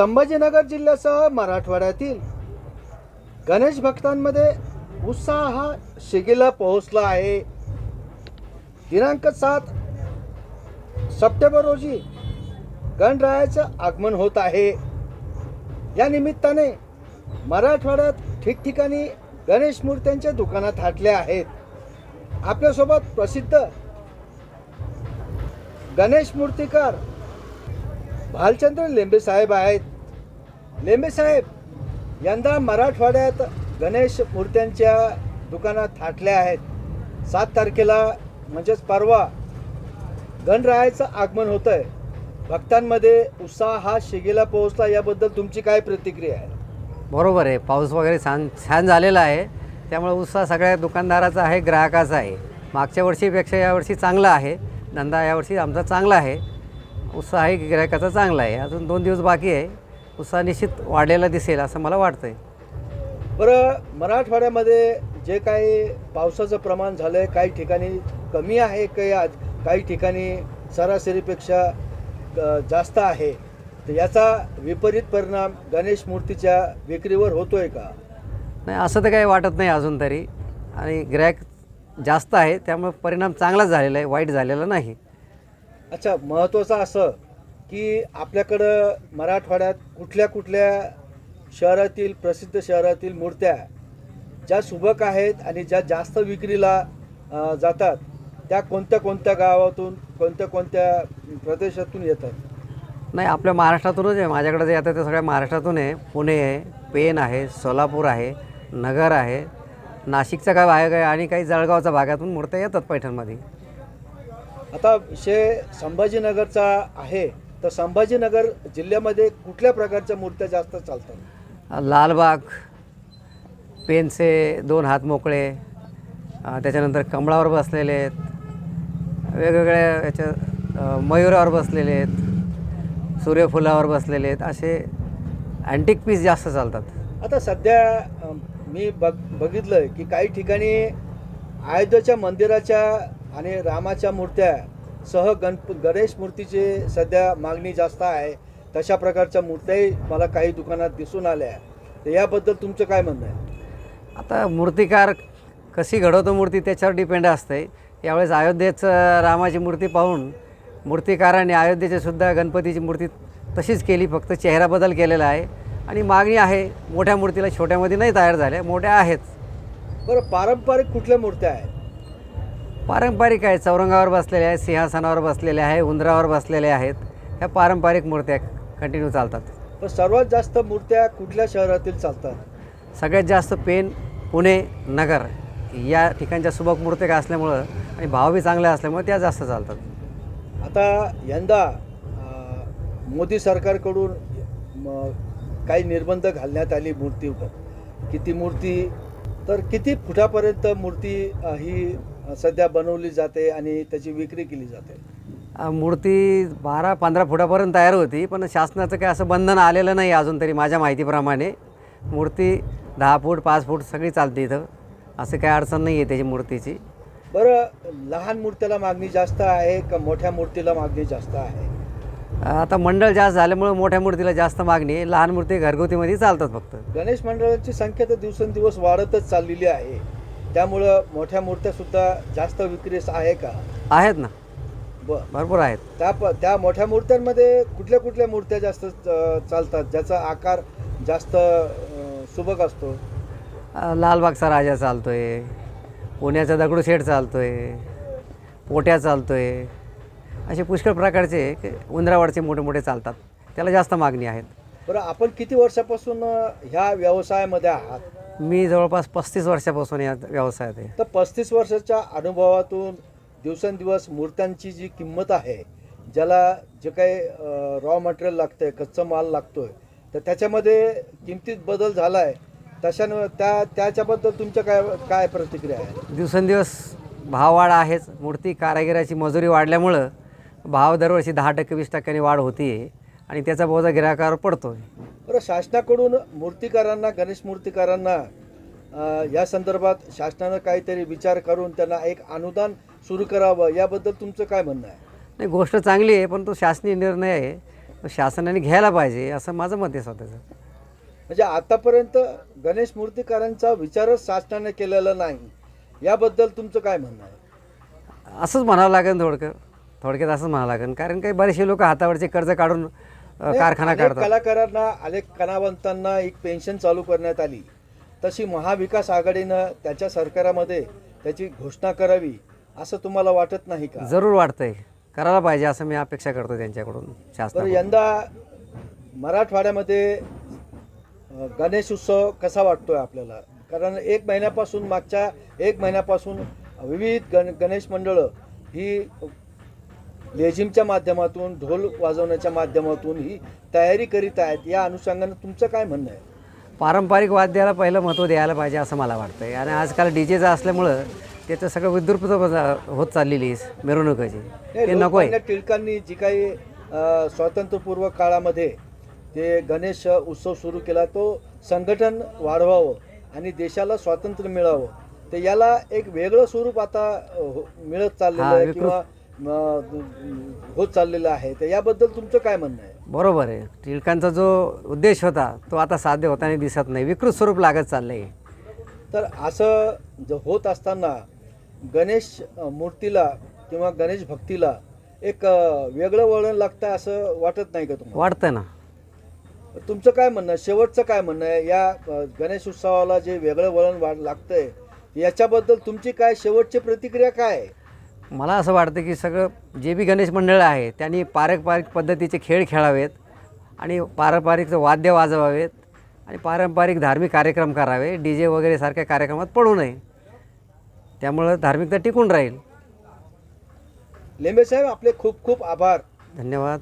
संभाजीनगर जिल्ह्यासह मराठवाड्यातील गणेश भक्तांमध्ये उत्साह हा शिगेला पोहोचला आहे. दिनांक सात सप्टेंबर रोजी गणरायाचं आगमन होत आहे. या निमित्ताने मराठवाड्यात ठिकठिकाणी गणेश मूर्त्यांच्या दुकानात हाटल्या आहेत. आपल्यासोबत प्रसिद्ध गणेश मूर्तिकार भालचंद्र लिंबे साहेब आहेत. लेंबे साहेब यंदा मराठवाड्यात गणेश मूर्त्यांच्या दुकानात थाटल्या आहेत. सात तारखेला म्हणजेच परवा गणरायाचं आगमन होतं आहे भक्तांमध्ये उत्साह हा शिगेला पोहोचला. याबद्दल तुमची काय प्रतिक्रिया आहे? बरोबर आहे. पाऊस वगैरे छान छान झालेला आहे. त्यामुळे उत्साह सगळ्या दुकानदाराचा आहे ग्राहकाचा आहे. मागच्या वर्षीपेक्षा यावर्षी चांगला आहे. धंदा यावर्षी आमचा चांगला आहे. उत्साह आहे ग्राहकाचा चांगला आहे. अजून दोन दिवस बाकी आहे. उत्साह निश्चित वाढलेला दिसेल असं मला वाटतं आहे बरं मराठवाड्यामध्ये जे काही पावसाचं प्रमाण झालं आहे काही ठिकाणी कमी आहे काही आज काही ठिकाणी सरासरीपेक्षा जास्त आहे? तर याचा विपरीत परिणाम गणेश मूर्तीच्या विक्रीवर होतोय का? नाही असं तर काही वाटत नाही अजून तरी. आणि गिरायक जास्त आहे त्यामुळे परिणाम चांगलाच झालेला आहे वाईट झालेला नाही. अच्छा महत्त्वाचं असं की आपल्याकडं मराठवाड्यात कुठल्या कुठल्या शहरातील प्रसिद्ध शहरातील मूर्त्या ज्या सुबक आहेत आणि ज्या जास्त विक्रीला जातात त्या कोणत्या कोणत्या गावातून कोणत्या कोणत्या प्रदेशातून येतात? नाही आपल्या महाराष्ट्रातूनच आहे. माझ्याकडे जे येतं ते सगळ्या महाराष्ट्रातून आहे. पुणे आहे पेन आहे सोलापूर आहे नगर आहे. नाशिकचा काय भाग आहे आणि काही जळगावच्या भागातून मूर्त्या येतात पैठणमध्ये. आता विषय संभाजीनगरचा आहे. तर संभाजीनगर जिल्ह्यामध्ये कुठल्या प्रकारच्या मूर्त्या जास्त चालतात? लालबाग पेनचे दोन हात मोकळे त्याच्यानंतर कमळावर बसलेले आहेत वेगवेगळ्या याच्या मयुरावर बसलेले आहेत सूर्यफुलावर बसलेले आहेत असे अँटिक पीस जास्त चालतात. आता सध्या मी बघ बघितलं की काही ठिकाणी अयोध्याच्या मंदिराच्या आणि रामाच्या मूर्त्या सह गणप गणेश मूर्तीची सध्या मागणी जास्त आहे. तशा प्रकारच्या मूर्त्याही मला काही दुकानात दिसून आल्या तर याबद्दल तुमचं काय म्हणणं आहे? आता मूर्तिकार कशी घडवतो मूर्ती त्याच्यावर डिपेंड असते यावेळेस अयोध्येचं रामाची मूर्ती पाहून मूर्तिकारांनी अयोध्येची सुद्धा गणपतीची मूर्ती तशीच केली फक्त चेहरा बदल केलेला आहे. आणि मागणी आहे मोठ्या मूर्तीला छोट्यामध्ये नाही तयार झाल्या मोठ्या आहेत. बरं पारंपरिक कुठल्या मूर्त्या आहेत? पारंपरिक आहे चौरंगावर बसलेल्या आहेत सिंहासनावर बसलेल्या आहे उंदरावर बसलेल्या आहेत. ह्या पारंपरिक मूर्त्या कंटिन्यू चालतात. पण सर्वात जास्त मूर्त्या कुठल्या शहरातील चालतात? सगळ्यात जास्त पेन पुणे नगर या ठिकाणच्या सुबक मूर्त्या असल्यामुळं आणि भाव बी चांगले असल्यामुळे त्या जास्त चालतात. आता यंदा मोदी सरकारकडून काही निर्बंध घालण्यात आली मूर्तीवर. किती मूर्ती तर किती फुटापर्यंत मूर्ती ही सध्या बनवली जाते आणि त्याची विक्री केली जाते. मूर्ती बारा पंधरा फुटापर्यंत तयार होती पण शासनाचं काही असं बंधन आलेलं नाही अजून तरी माझ्या माहितीप्रमाणे. मूर्ती दहा फूट पाच फूट सगळी चालते इथं. असं काही अडचण नाही आहे त्याची मूर्तीची. बरं लहान मूर्तीला मागणी जास्त आहे का मोठ्या मूर्तीला मागणी जास्त आहे? आता मंडळ जास्त झाल्यामुळं मोठ्या मूर्तीला जास्त मागणी आहे. लहान मूर्ती घरगुतीमध्ये चालतात फक्त. गणेश मंडळांची संख्या तर दिवसेंदिवस वाढतच चाललेली आहे. त्यामुळं मोठ्या मूर्त्यासुद्धा जास्त विक्रीस आहे का? आहेत ना. बर. भरपूर आहेत. त्या प त्या मोठ्या मूर्त्यांमध्ये कुठल्या कुठल्या मूर्त्या जास्त अ, चालतात? ज्याचा आकार जास्त अ, सुबक असतो? अ, लालबागचा राजा चालतोय. पुण्याचा दगडूशेठ चालतोय. पोट्या चालतोय. असे पुष्कळ प्रकारचे के- उंदरावरचे मोठे मोठे चालतात. त्याला जास्त मागणी आहेत. बरं आपण किती वर्षापासून अ, ह्या व्यवसायामध्ये आहात? मी जवळपास पस्तीस वर्षापासून या व्यवसायात आहे. तर पस्तीस वर्षाच्या अनुभवातून दिवसेंदिवस मूर्त्यांची जी किंमत आहे ज्याला जे काही रॉ मटेरियल लागतं आहे कच्चा माल लागतो आहे तर त्याच्यामध्ये किमतीत बदल झाला आहे तशानं त्या त्याच्याबद्दल तुमच्या काय काय प्रतिक्रिया आहे? दिवसेंदिवस भाववाढ आहेच. मूर्ती कारागिराची मजुरी वाढल्यामुळं भाव दरवर्षी दहा टक्के वीस टक्क्यांनी वाढ होती आणि त्याचा बोजा गिरायकावर पडतो बरं शासनाकडून मूर्तिकारांना गणेश मूर्तिकारांना या संदर्भात शासनानं काहीतरी विचार करून त्यांना एक अनुदान सुरू करावं याबद्दल तुमचं काय म्हणणं आहे? नाही गोष्ट चांगली आहे पण तो शासनीय निर्णय आहे. तर शासनाने घ्यायला पाहिजे असं माझं मत आहे स्वतःचं. म्हणजे आतापर्यंत गणेश मूर्तीकारांचा विचारच शासनाने केलेला नाही याबद्दल तुमचं काय म्हणणं आहे? असंच म्हणावं लागेल थोडकं थोडक्यात असंच म्हणावं लागेल कारण काही बरेचसे लोक हातावरचे कर्ज काढून कारखाना अनेक काढतात. कलाकारांना अनेक कलावंतांना एक पेन्शन चालू करण्यात आली. तशी महाविकास आघाडीनं त्याच्या सरकारामध्ये त्याची घोषणा करावी असं तुम्हाला वाटत नाही का? जरूर वाटतंय. करायला पाहिजे असं मी अपेक्षा करतो त्यांच्याकडून तर शासनाकडून यंदा मराठवाड्यामध्ये अ, गणेश उत्सव कसा वाटतोय आपल्याला? कारण एक महिन्यापासून मागच्या एक महिन्यापासून विविध गण गणेश मंडळं ही लेझिमच्या माध्यमातून ढोल वाजवण्याच्या माध्यमातून ही तयारी करीत आहेत. या अनुषंगानं तुमचं काय म्हणणं आहे? पारंपरिक वाद्याला पहिलं महत्त्व द्यायला पाहिजे असं मला वाटतंय. आणि आजकाल डी जेचं असल्यामुळं त्याचं सगळं विद्रुपत होत चाललेली आहे मिरवणुकीची. ते नको आहे. टिळकांनी जी काही स्वातंत्र्यपूर्व काळामध्ये ते गणेश उत्सव सुरू केला तो संघटन वाढवावं आणि देशाला स्वातंत्र्य मिळावं. तर याला एक वेगळं स्वरूप आता हो- मिळत चाललेलं आहे किंवा होत चाललेलं आहे. तर याबद्दल तुमचं काय म्हणणं आहे? बरोबर आहे. टिळकांचा जो उद्देश होता तो आता साध्य होताना दिसत नाही. विकृत स्वरूप लागत चाललं आहे तर असं ज होत असताना गणेश मूर्तीला किंवा गणेश भक्तीला एक वेगळं वळण लागतं असं वाटत नाही का तुम्हाला? वाटतं ना. तुमचं काय म्हणणं आहे? शेवटचं काय म्हणणं आहे? या गणेश उत्सवाला जे वेगळं वळण वाढ लागतंय याच्याबद्दल तुमची काय शेवटची प्रतिक्रिया काय आहे? मला असं वाटतं की सगळं जे बी गणेश मंडळ आहे त्यांनी पारंपरिक पद्धतीचे खेळ खेळावेत आणि पारंपरिक वाद्य वाजवावेत आणि पारंपरिक धार्मिक कार्यक्रम करावे. डी जे वगैरे सारख्या कार्यक्रमात पडू नये. त्यामुळं धार्मिकता टिकून राहील. लेंबे साहेब आपले खूप खूप आभार. धन्यवाद.